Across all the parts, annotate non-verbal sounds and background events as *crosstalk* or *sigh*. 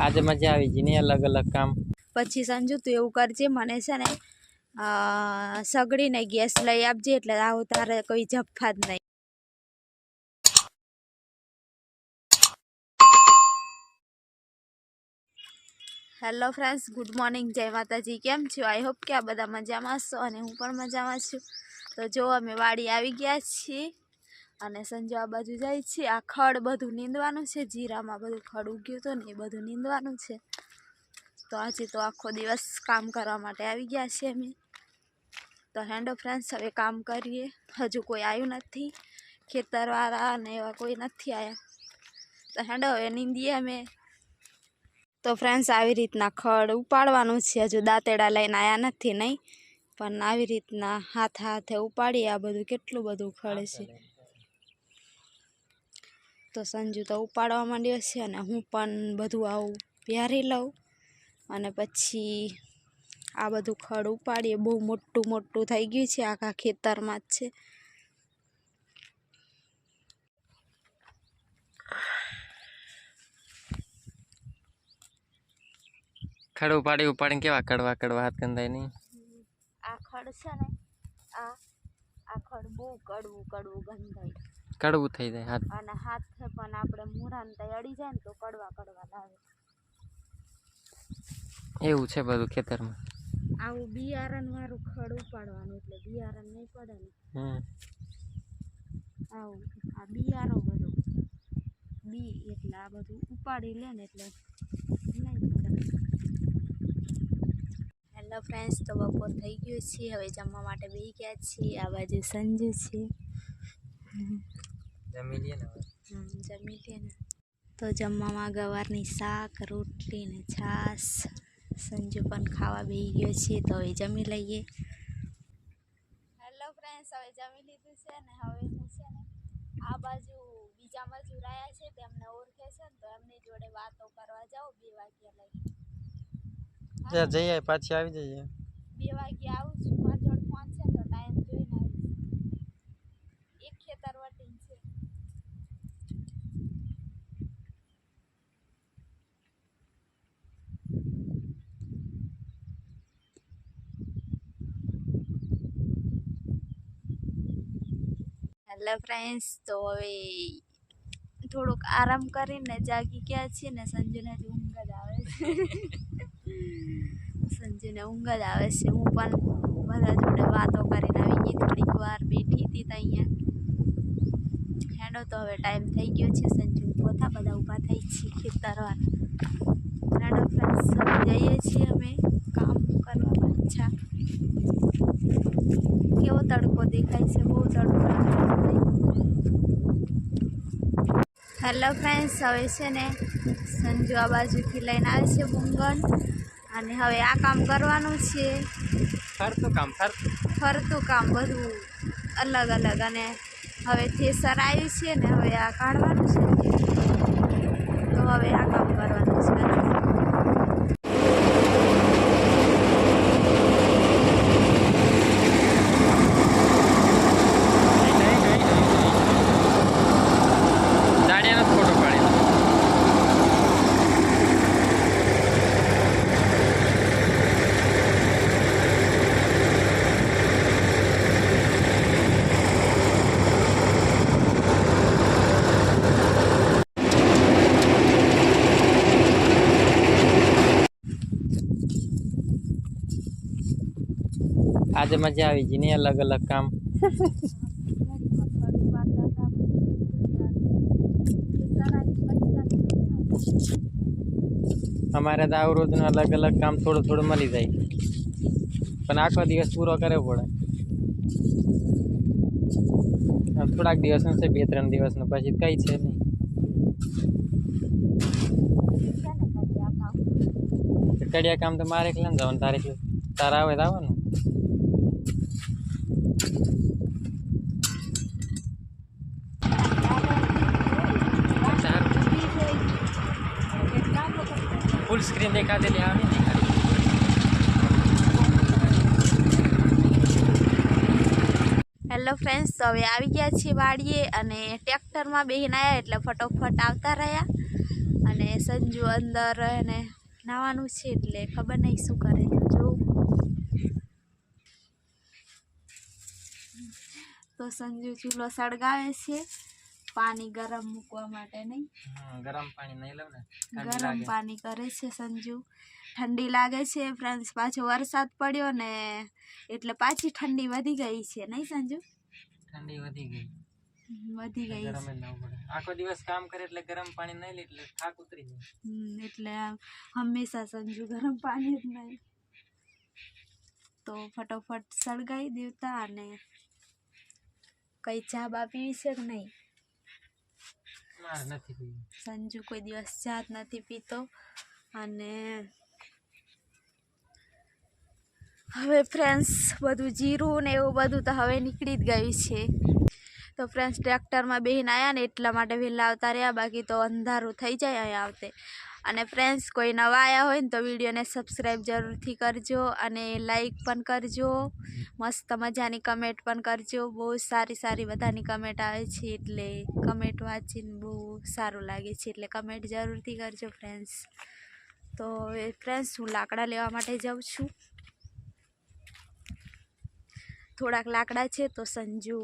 આજે મજા આવી ગઈ અલગ અલગ કામ. પછી સંજુ તું એવું કરજે, મને છે ને સગડીને ગેસ લઈ આપજે, એટલે આવું તારે કોઈ જફા જ નહીં. હેલો ફ્રેન્ડ્સ ગુડ મોર્નિંગ જય માતાજી. કેમ છો? આઈ હોપ કે આ બધા મજામાં છો અને હું પણ મજામાં છું. તો જો, અમે વાડી આવી ગયા છીએ. અને સંજુ આ બાજુ જાય છે. આ ખડ બધું નીંદવાનું છે. જીરામાં બધું ખડ ઉગ્યું હતું ને એ બધું નીંદવાનું છે. તો આજે તો આખો દિવસ કામ કરવા માટે આવી ગયા છીએ અમે. તો હેન્ડો ફ્રેન્ડ્સ, હવે કામ કરીએ. હજુ કોઈ આવ્યું નથી. ખેતરવાળા અને એવા કોઈ નથી આવ્યા. તો હેન્ડો હવે નીંદીએ અમે. તો ફ્રેન્ડ્સ, આવી રીતના ખડ ઉપાડવાનું છે. હજુ દાંતેડા લઈને આવ્યા નથી નહીં. પણ આવી રીતના હાથ હાથે ઉપાડીએ આ બધું. કેટલું બધું ખડ છે. તો સંજુ તો ઉપાડવા માંડ્યો છે અને હું પણ બધું આવું પહેરી લઉં. અને પછી આ બધું ખડ ઉપાડીએ. બહુ મોટું મોટું થઈ ગયું છે આખા ખેતરમાં જ છે. ખડ ઉપાડી ઉપાડીને કેવા કડવા કડવા હાથ કંદાય નહીં? આ ખડ છે ને આ આ ખડ બહુ કડવું કડવું ગંધાય. કડવું થઈ જાય હાથ. અને હાથ પણ આપણે મૂરાને ત્યાં અડી જાય ને તો કડવા કડવા લાગે. એવું છે બધું ખેતરમાં? આવું બિયારણ વાળું ખડ ઉપાડવાનું એટલે બિયારણ નહીં પડે ને. આવું આ બિયારો બધો. બી એટલે આ બધું ઉપાડી લે ને એટલે નહીં પડે. હેલો ફ્રેન્ડ્સ તો બપોર થઈ ગયું છે. હવે જમવા માટે બેસી ગયા છીએ. આ બાજુ સંજુ છે. જમી લઈએ ને જમી તો જમવામાં ગવારની શાક રોટલી ને છાશ. સંજુ પણ ખાવા બેસી ગયો છે તો હવે જમી લઈએ. હેલો ફ્રેન્ડ્સ હવે જમી લીધું છે ને હવે હું છે ને આ બાજુ બીજા મજૂર આવ્યા છે તેમને ઓળખે છે ને તો એમની જોડે વાતો કરવા જાઉં બે વાગ્યા લઈ. જઈએ પાછી આવી જઈએ બે વાગ્યા આવું છું મારી જોડે ફોન છે ને તો ટાઈમ જોઈને આવીશ એક ખેતર વટીન છે હેલો ફ્રેન્ડ્સ તો હવે થોડુંક આરામ કરીને જાગી ગયા છીએ ને સંજુને જ ઊંઘ જ આવે છે. *laughs* સંજુને ઊંઘ જ આવે છે. હું પણ બધા જોડે વાતો કરીને આવી ગઈ થોડીક વાર બેઠી હતી તો અહીંયા. હેડો તો હવે ટાઈમ થઈ ગયો છે. સંજુ પોતા બધા ઊભા થઈ છીએ ખેતરવાર હેડો ફ્રેન્ડ્સ જઈએ છીએ અમે કામ કરવા પાછા. કેવો તડકો દેખાય છે? બહુ તડકો હેલો ફ્રેન્ડ્સ હવે છે ને સંજુ આ બાજુથી લઈને આવે છે બુંગન અને હવે આ કામ કરવાનું છે. ફરતું કામ ફરતું. ફરતું કામ બધું અલગ અલગ. અને હવે થેસર આવ્યું છે ને હવે આ કાઢવાનું છે. તો હવે આ કામ કરવાનું છે. આજે મજા આવી ગઈ ને અલગ અલગ કામ. અમારે તો આવું રોજનું અલગ અલગ કામ થોડું થોડું મળી જાય. પણ આખો દિવસ પૂરો કરવો પડે. થોડાક દિવસનું છે બે ત્રણ દિવસનું પછી કઈ છે નહીં. કડિયા કામ તો મારે એકલા જવાનું, તારે તારા આવે તો આવવાનું. સ્ક્રીન દેખાડેલી આવે હેલો ફ્રેન્ડ્સ હવે આવી ગયા છીએ વાડીએ અને ટ્રેક્ટરમાં બેહીને આવ્યા એટલે ફટોફટ આવતા રહ્યા. અને સંજુ અંદર એને નાવાનું છે એટલે ખબર નહીં શું કરે જોવું તો સંજુ ચૂલો સળગાવે છે. પાણી ગરમ મૂકવા માટે નહીં. ગરમ પાણી નહીં લઉં ને. ગરમ પાણી કરે છે સંજુ. ઠંડી લાગે છે ફ્રેન્ડ્સ. પાછો વરસાદ પડ્યો ને એટલે પાછી ઠંડી વધી ગઈ છે નહીં સંજુ? ઠંડી વધી ગઈ. વધી ગઈ આખો દિવસ કામ કરે એટલે ગરમ પાણી નહીં લે એટલે થાક ઉતરી જાય. એટલે હંમેશા સંજુ ગરમ પાણી જ નહીં. તો ફટોફટ સળગાવી દેવતા અને કઈ ચા બા પીવી છે કે નહીં? સંજુ કોઈ દિવસ ચા જ નથી પીતો. અને હવે ફ્રેન્ડ્સ બધું જીરું ને એવું બધું તો હવે નીકળી જ ગયું છે. તો ફ્રેન્ડ્સ ટ્રેક્ટરમાં બેહીને આવ્યા ને એટલા માટે વહેલા આવતા રહ્યા, બાકી તો અંધારું થઈ જાય અહીંયા આવતે. અને ફ્રેન્ડ્સ કોઈ નવા આવ્યા હોય ને તો વિડીયોને સબસ્ક્રાઈબ જરૂરથી કરજો અને લાઈક પણ કરજો. મસ્ત મજાની કમેન્ટ પણ કરજો. બહુ સારી સારી બધાની કમેન્ટ આવે છે એટલે કમેન્ટ વાંચીને બહુ સારું લાગે છે એટલે કમેન્ટ જરૂરથી કરજો ફ્રેન્ડ્સ તો ફ્રેન્ડ્સ હું લાકડા લેવા માટે જાઉં છું. થોડાક લાકડા છે તો સંજુ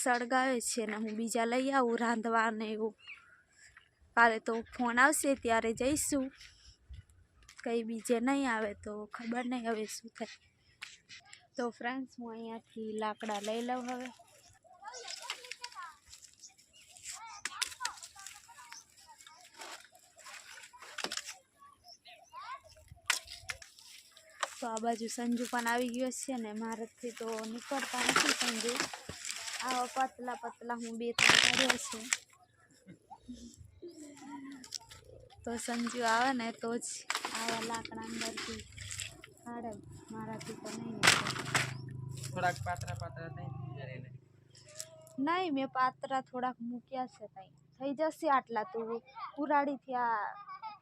સળગાવે છે ને હું બીજા લઈ આવું રાંધવા ને એવું. કાલે તો ફોન આવશે, ત્યારે જઈશું. કંઈ બીજે નહીં આવે તો ખબર નહીં હવે શું થાય. તો ફ્રેન્ડ્સ હું અહીંયાથી લાકડા લઈ લઉં હવે. તો આ બાજુ સંજુ પણ આવી ગયો છે ને, મારાથી તો નીકળતા નથી સંજુ. આવા પતલા પતલા હું બે ત્રણ કર્યો છે. તો સંજુ આવે ને તો જ આવા લાકડા અંદરથી કાઢે. મારાથી તો નહીં થોડાક પાતરા પાતળા થઈ નહીં મેં પાત્રા થોડાક મૂક્યા છે તઈ. થઈ જશે આટલા તો ઉરાડીથી આ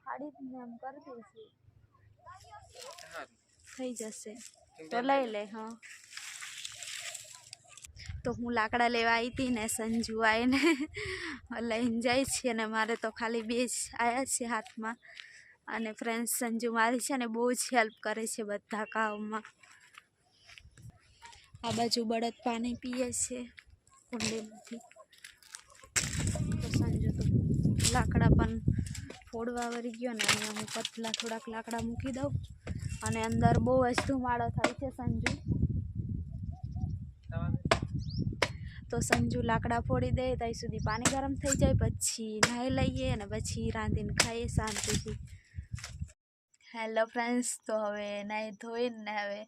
ફાડીને એમ કરી દઈશું. થઈ જશે. તો લઈ લે હા. તો હું લાકડા લેવા આવી હતી ને સંજુ આવીને લઈને જાય છે અને મારે તો ખાલી બે જ આવ્યા છે હાથમાં. અને ફ્રેન્ડ સંજુ મારી છે ને બહુ જ હેલ્પ કરે છે બધા કામમાં. આ બાજુ બળદ પાણી પીએ છે કુંડીમાંથી તો સંજુ તો લાકડા પણ ફોડવા વળી ગયો ને અહીંયા હું પતલા થોડાક લાકડા મૂકી દઉં. અને અંદર બહુ જ ધુમાડો થાય છે સંજુ. તો સંજુ લાકડા ફોડી દે ત્યાં સુધી પાણી ગરમ થઈ જાય પછી નાહી લઈએ અને પછી રાંધીને ખાઈએ શાંતિથી. હેલો ફ્રેન્ડ્સ તો હવે નાહી ધોઈને ને હવે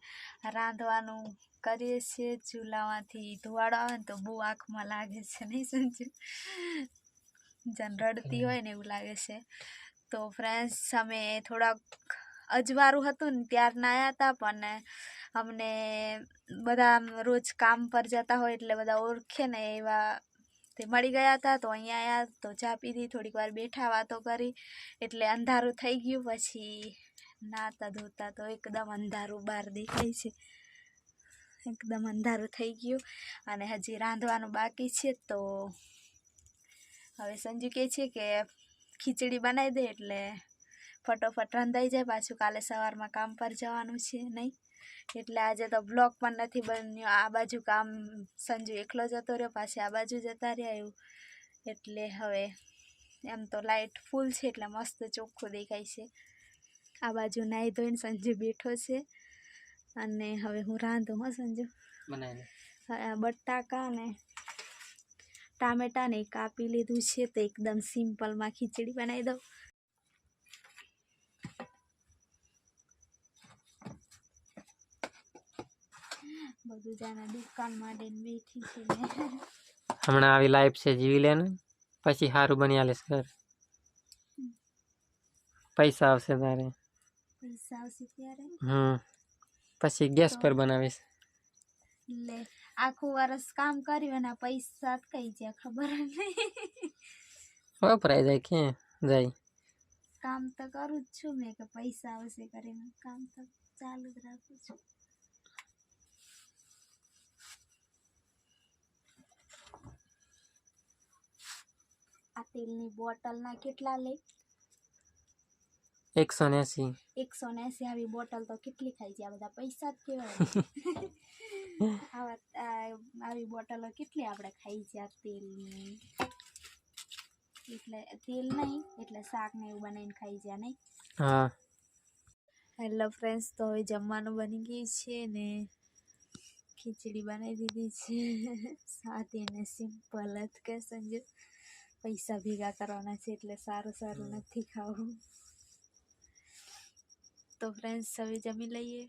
રાંધવાનું કરીએ છીએ ચૂલામાંથી ધોવાડો આવે ને તો બહુ આંખમાં લાગે છે નહીં સંજુ? જન રડતી હોય ને એવું લાગે છે. તો ફ્રેન્ડ્સ અમે થોડાક અજવાળું હતું ને ત્યારના આવ્યા હતા પણ અમને બધા રોજ કામ પર જતા હોય એટલે બધા ઓળખે ને એવા તે મળી ગયા હતા તો અહીંયા આવ્યા તો ચા પીધી, થોડીક વાર બેઠા વાતો કરી એટલે અંધારું થઈ ગયું. પછી નાતા ધોતા તો એકદમ અંધારું બહાર દેખાય છે. એકદમ અંધારું થઈ ગયું અને હજી રાંધવાનું બાકી છે તો હવે સંજુ કહે છે કે ખીચડી બનાવી દે એટલે ફટોફટ રંધાઈ જાય પાછું કાલે સવારમાં કામ પર જવાનું છે નહીં. એટલે આજે તો બ્લોગ પણ નથી બન્યો. આ બાજુ કામ સંજુ એકલો જતો રહ્યો પાછી આ બાજુ જતા રહ્યા એવું. એટલે હવે એમ તો લાઇટ ફૂલ છે એટલે મસ્ત ચોખ્ખું દેખાય છે. આ બાજુ નાહી ધોઈને સંજુ બેઠો છે. અને હવે હું રાંધું હો સંજુ. બટાકા ને ટામેટાને કાપી લીધું છે તો એકદમ સિમ્પલમાં ખીચડી બનાવી દઉં. બધું જાણે દુકાન માટે બેઠી છે ને. હમણાં આવી લાઈફ છે જીવી લે ને પછી સારું બની આલે ઘર. પૈસા આવશે તારે. પૈસા આવશે ત્યારે? હમ પછી ગેસ પર બનાવીશ. લે આખું વરસ કામ કર્યું અને પૈસા કઈ જાય ખબર નહીં. વપરાય જાય ક્યાં? જાય. કામ તો કરું જ છું મેં કે પૈસા આવશે કરીને કામ તો ચાલુ જ રાખું છું. તેલની બોટલના કેટલા લે? એકસો ને એંસી. એકસો ને એંસી આવી બોટલ તો કેટલી ખાઈ છે? આ બધા પૈસા જ કહેવાય. *laughs* આવા આવી બોટલો કેટલી આપણે ખાઈ છે આ તેલની? એટલે તેલ નહીં એટલે શાક ને એવું બનાવીને ખાઈ છે નહીં? હા. હેલો ફ્રેન્ડ્સ તો હવે જમવાનું બની ગયું છે ને ખીચડી બનાવી દીધી છે. *laughs* સાદી ને સિમ્પલ જ કે સંજુ પૈસા ભેગા કરવાના છે એટલે સારું સારું નથી ખાવું. તો ફ્રેન્ડ્સ હવે જમી લઈએ.